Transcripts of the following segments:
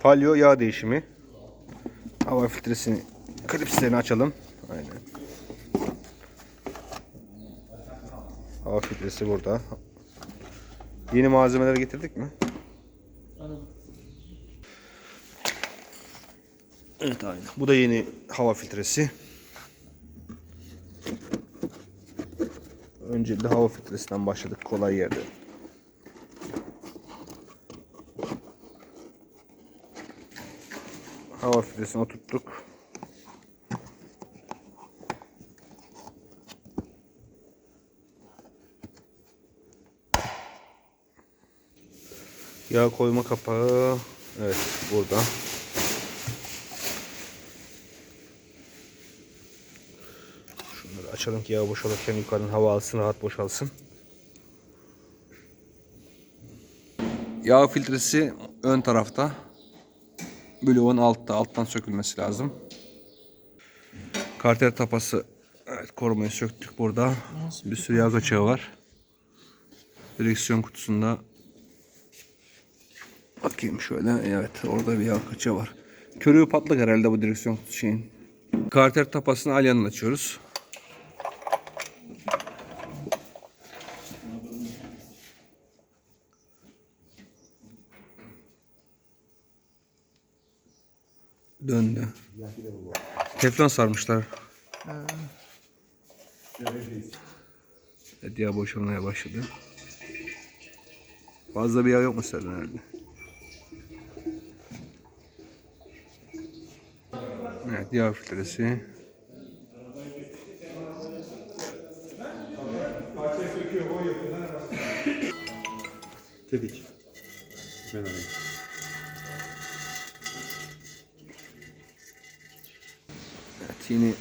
Palyo yağ değişimi. Hava filtresini klipslerini açalım. Aynen. Hava filtresi burada. Yeni malzemeler getirdik mi? Evet aynen. Bu da yeni hava filtresi. Önce de hava filtresinden başladık kolay yerde. Hava filtresini oturttuk. Yağ koyma kapağı. Evet burada. Şunları açalım ki yağ boşalırken yukarıdan hava alsın rahat boşalsın. Yağ filtresi ön tarafta. Bloğun altta. Alttan sökülmesi lazım. Karter tapası evet, korumayı söktük burada. Bir sürü yağ kaçağı var. Direksiyon kutusunda Bakayım şöyle. Evet orada bir yağ kaçağı var. Körüğü patlak herhalde bu direksiyon kutusu şeyin. Karter tapasını alyanla açıyoruz. Döndü. Teflon sarmışlar. Evet yağ boşalmaya başladı. Fazla bir yağ yok mu sende herhalde? Evet yağ filtresi. Dedik. Ben alayım. Yeni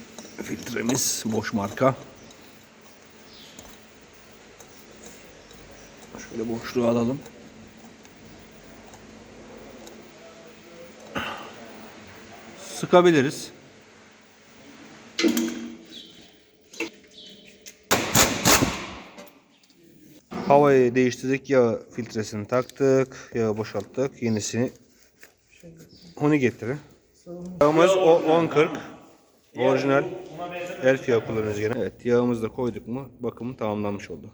filtremiz boş marka. Şöyle boşluğu alalım. Sıkabiliriz. Havayı değiştirdik. Yağ filtresini taktık. Yağı boşalttık. Yenisini Huni getiri. Yağımız o 10.40. Orijinal. Elf yağı kullanıyoruz gene. Evet yağımızı da koyduk mu bakımı tamamlanmış oldu.